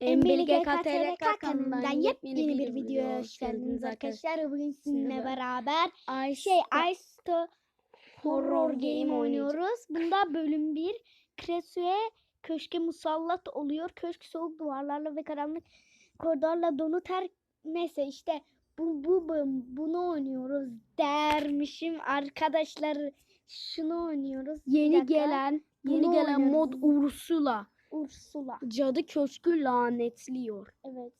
Embilge KTRK kanalından yepyeni bir videoya hoş geldiniz arkadaşlar. Bugün sizinle beraber şey Ice to Horror Game oynuyoruz. Bunda bölüm 1 Kresu'ya köşke musallat oluyor. Köşk soğuk duvarlarla ve karanlık koridorla dolu ter neyse işte bu, bu bunu oynuyoruz dermişim arkadaşlar. Şunu oynuyoruz. Yeni gelen yeni gelen mod. Ursula. Ursula. Cadı köşkü lanetliyor. Evet.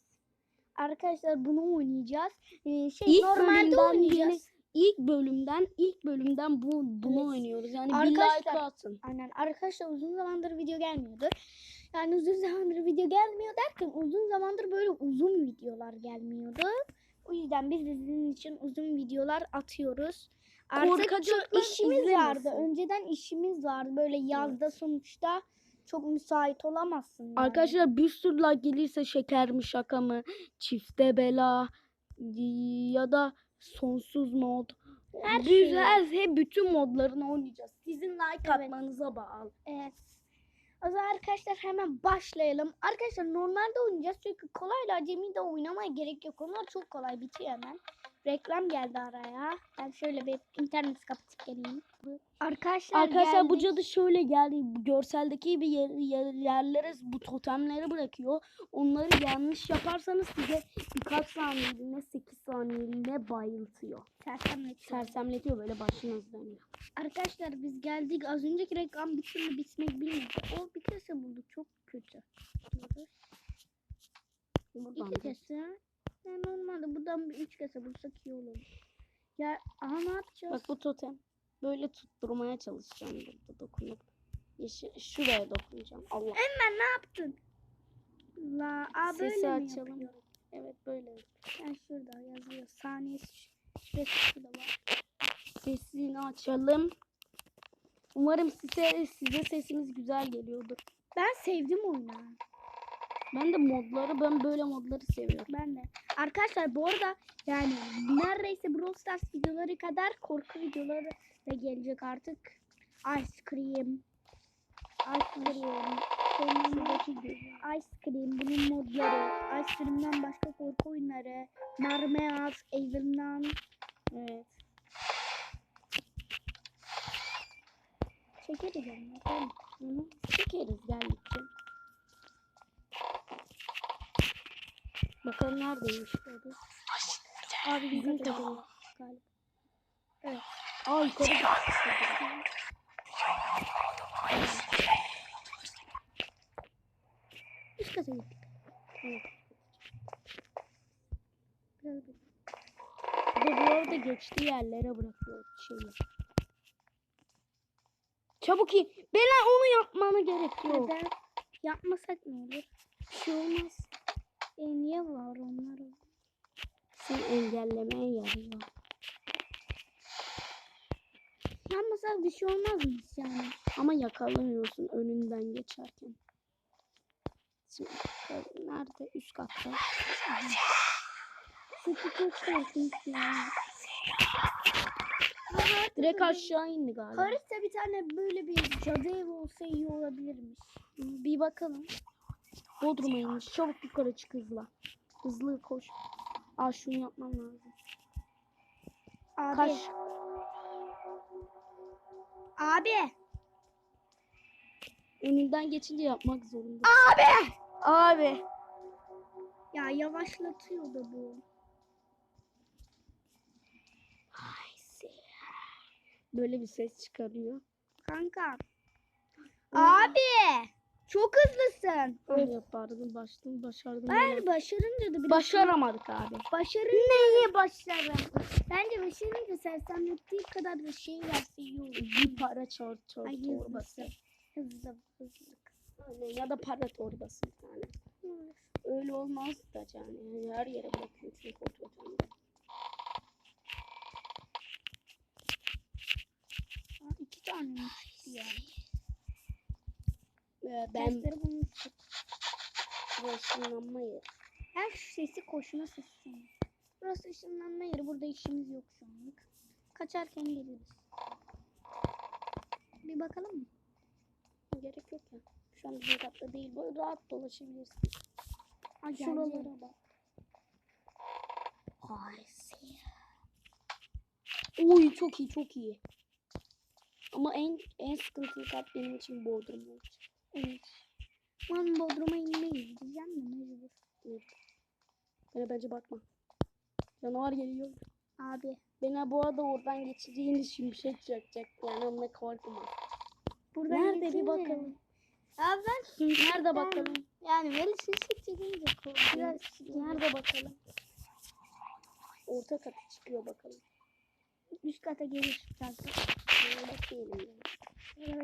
Arkadaşlar bunu oynayacağız. Ee, şey İlk normalde oynayacağız. İlk bölümden ilk bölümden bu bunu Evet. oynuyoruz. Yani bir Arkadaşlar- like atın. Aynen. Arkadaşlar uzun zamandır video gelmiyordu. Yani uzun zamandır video gelmiyor derken uzun zamandır böyle uzun videolar gelmiyordu. O yüzden biz de sizin için uzun videolar atıyoruz. Artık işimiz izlemesin. vardı. Önceden işimiz vardı. Böyle yazda sonuçta çok müsait olamazsın. Yani. Arkadaşlar bir sürü like gelirse şeker mi şaka mı çifte bela ya da sonsuz mod. Her Biz şey. her he bütün modlarını oynayacağız. Sizin like Evet. atmanıza bağlı. Evet. O zaman arkadaşlar hemen başlayalım. Arkadaşlar normalde oynayacağız çünkü kolayla acemi de oynamaya gerek yok. Onlar çok kolay bitiyor hemen. Reklam geldi araya. Ben şöyle bir internet kapatıp geleyim. Arkadaşlar, Arkadaşlar bu geldik. cadı şöyle geldi. Bu Görseldeki gibi yer, yer- yerlere bu totemleri bırakıyor. Onları yanlış yaparsanız size birkaç saniyeliğine 8 saniyeliğine bayıltıyor. sersemletiyor. Sersemletiyor böyle başınız dönüyor. Arkadaşlar biz geldik. Az önceki reklam bir türlü bitmek bilmedi. O bir kese bulduk. Çok kötü. Buradan İki kese. Yani normalde buradan bir üç kese bulsak iyi olur. Ya aha ne yapacağız? Bak bu totem. Böyle tutturmaya çalışacağım burada dokunup. Yeşil, şuraya dokunacağım. Allah. Hemen ne yaptın? La, Sesi böyle mi açalım. yapıyor? Evet böyle. Ben şurada yazıyor. Saniyesi süresi şurada var. Sesini açalım. Umarım size, size sesimiz güzel geliyordur. Ben sevdim oyunu. Ben de modları, ben böyle modları seviyorum. Ben de. Arkadaşlar bu arada yani neredeyse Brawl Stars videoları kadar korku videoları da gelecek artık. Ice Cream. Ice Cream. Sonundaki Ice Cream. Bunun modları. Ice Cream'den başka korku oyunları. Narmeaz, Evil'dan. Evet. Çekeriz hı. Çekeriz geldikçe. Bakalım neredeymiş bu? Abi bizim Bizim takım takım. galiba. Evet. Aa yukarı. Üst kata gittik. Evet. Biraz dur. Bu bu arada geçtiği yerlere bırakıyor şeyi. Çabuk iyi. Bela onu yapmana gerek yok. Neden? Yapmasak ne olur? Bir şey olmaz. E niye var onlar? Seni engellemeye yarıyor. Yapmasak bir şey olmaz mı yani? Ama yakalanıyorsun önünden geçerken. Şimdi nerede? Üst katta. Çok korkunç ya. Direkt aşağı indi galiba. Paris'te bir tane böyle bir cadı evi olsa iyi olabilirmiş. Bir bakalım. Bodrum'a inmiş. Çabuk yukarı çık hızla. Hızlı koş. Aa şunu yapmam lazım. Abi. Kaç. Abi. Önünden geçince yapmak zorunda. Abi. Abi. Ya yavaşlatıyor da bu. Böyle bir ses çıkarıyor. Kanka. Abi. Çok hızlısın. Ah yapardım. Başladım. Başardım. Ben başarınca da biraz Başaramadık abi. Başarınca Neyi başarın? Bence başarınca sersemlettiği kadar da şey verse iyi olur. Bir para çor çor Ay torbası. Hızlı hızlı. Aynen, Ya da para torbası bir tane. Öyle olmaz da yani. Her yere bırakıyor çünkü o totemleri. Aa, iki tane mi çıktı ya? Ee, ben ışınlanma yeri. Her sesi koşuna sesi. Burası ışınlanma yeri. Burada işimiz yok şu anlık. Kaçarken geliriz. Bir bakalım mı? Gerek yok ya. Şu an bizim katta değil. Böyle rahat dolaşabilirsin. Ay, Şuralara bak. Ay Oy çok iyi çok iyi. Ama en en sıkıntılı kat benim için Bodrum olacak. Evet. Ben Bodrum'a inmeyi diyeceğim de mecbur. Evet. Bana bence bakma. Canavar geliyor. Abi. Bana bu arada oradan geçeceğini şimşek çakacak. Yani onunla korkma. Buradan Nerede bir bakalım. Abi ben Nerede bakalım? Yani böyle şimşek çekince korkuyor. Nerede bakalım? Orta kata çıkıyor bakalım. Üst kata gelir. Şöyle bekleyelim yani.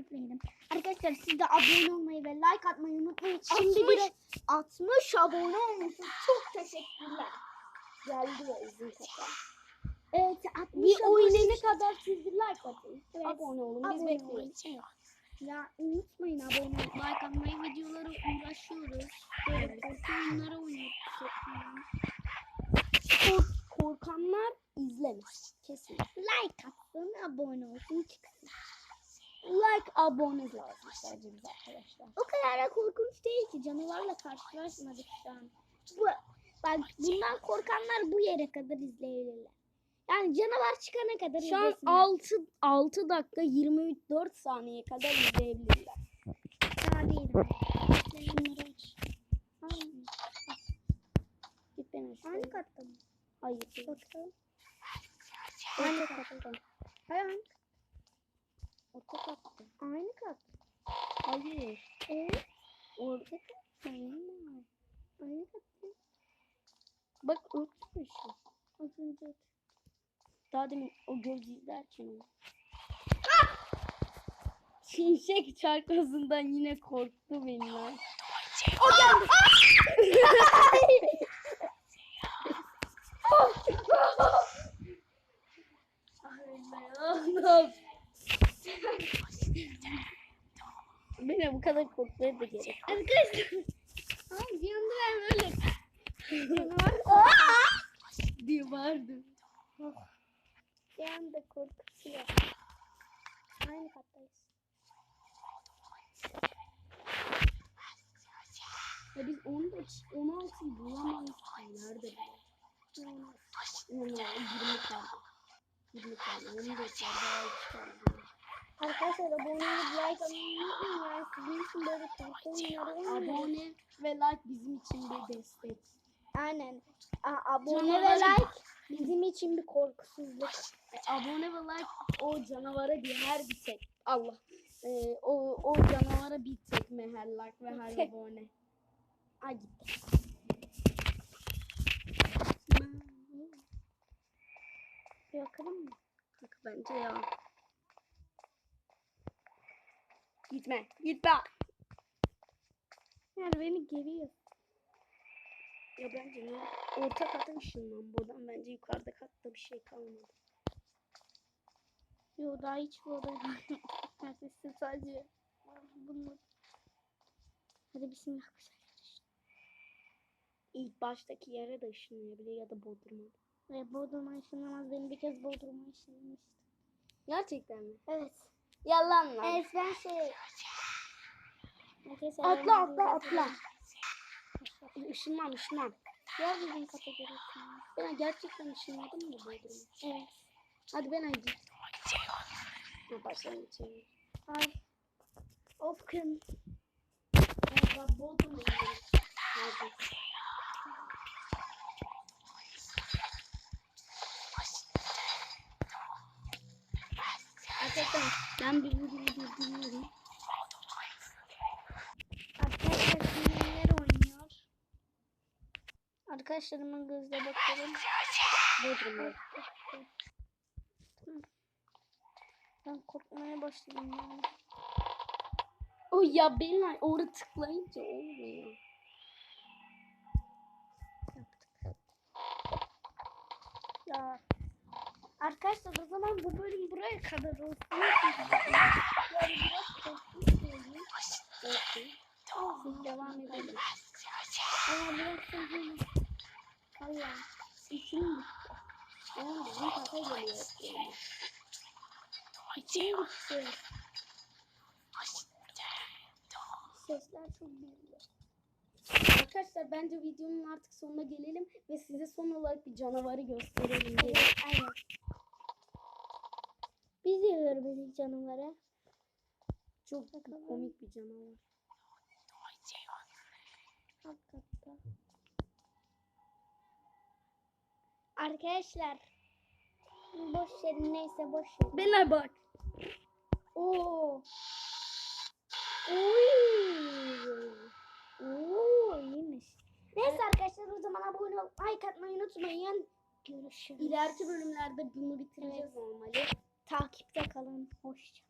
Arkadaşlar siz de abone olmayı ve like atmayı unutmayın. Şimdi 60. bir 60 abone olmuşsunuz. Çok teşekkürler. Geldi ya izin kata. Evet 60 Bir oynayana kadar siz bir like atın. Evet. Abone olun. Biz bekliyoruz. Ya unutmayın abone olmayı, like atmayı, videoları uğraşıyoruz. Böyle korku oyunları oynuyoruz. Kork- korkanlar izlemez. Kesin. Like atsın, abone olsun, çıksın. Like abone lazım sadece arkadaşlar. O kadar da korkunç değil ki canavarla karşılaşmadık şu an. Bu, bak bundan korkanlar bu yere kadar izleyebilirler. Yani canavar çıkana kadar Şu an izlesinler. 6 6 dakika 24 saniye kadar izleyebilirler. Daha değil. Aç. Git ben aşağıya. Aynı katta mı? Hayır. Bakalım. Aynı katta. Hayır. Orta katta. Aynı kat. Hayır. Ee, Orta katta. Aynen. aynı kat. Bak örtmüş. Az önce. Daha demin o göz izlerken. Şimşek çarpmasından yine korktu benimler. O geldi. Bu kadar korkmaya da gerek. Arkadaşlar. Bir anda ben böyle. Diye vardı. Bir anda korkutuyor. Aynı kattayız. Ya biz 15, 16'yı bulamayız. Nerede? 16, 20 kaldı. 20 kaldı. 14 var. Daha 2 kaldı. Arkadaşlar abone olup like atmayı unutmayın. Yani sizin için böyle oynuyoruz. Abone ve like bizim için bir destek. Aynen. A- abone ve like bizim için bir korkusuzluk. E, abone ve like o canavara bir her bir tek. Allah. E, o, o canavara bir tekme her like ve her abone. Ay gitti. Yakalım mı? Bak bence ya. Gitme. Gitme. Yani beni geriyor. Ya bence ne? Orta kata ışınlan buradan. Bence yukarıda katta bir şey kalmadı. Yo daha hiç bu odaya Neredeyse sadece bunu. Hadi bismillah güzel. İlk baştaki yere de ışınlayabilir ya da Bodrum'a. Ve Bodrum'a ışınlamaz. Beni bir kez Bodrum'a ışınlamıştı. Gerçekten mi? Evet. Yalan lan. Evet ben şey... Atla atla atla. Işınlan ışınlan. Ya bizim görüyorsun. Ben gerçekten ışınladım mı Bodrum'a? Evet. Hadi ben hadi. Ne başlayalım Ay. Of kın. Bak Bodrum'a gidelim. Hadi. Arkadaşlar ben bir videoyu durduruyorum. Arkadaşlar şimdi neler oynuyor? Arkadaşlarımın gözle bakalım. Bodrum'a. Ben korkmaya başladım yani. O ya benim orada tıklayınca olmuyor. Ya. Arkadaşlar o zaman bu bölüm buraya kadar olsun. Yani biraz korkunç oldu. Olsun. Olsun devam edelim. Ama biraz sonra Allah. İçim bitti. Oğlum bizim kata geliyor. Yani. İçim gitti. Sesler çok büyük. Arkadaşlar bence videonun artık sonuna gelelim ve size son olarak bir canavarı gösterelim. Gelin. Evet, aynen. Biz de görmedik canavarı. Çok Bakalım. komik bir canavar. Hakikaten. Arkadaşlar boş yerin neyse boş yerin. Beyler bak. Oo. Oy. İyiymiş. Neyse arkadaşlar o zaman abone ol, like atmayı unutmayın. Görüşürüz. İleriki bölümlerde bunu bitireceğiz Evet. normali. takipte kalın. Hoşça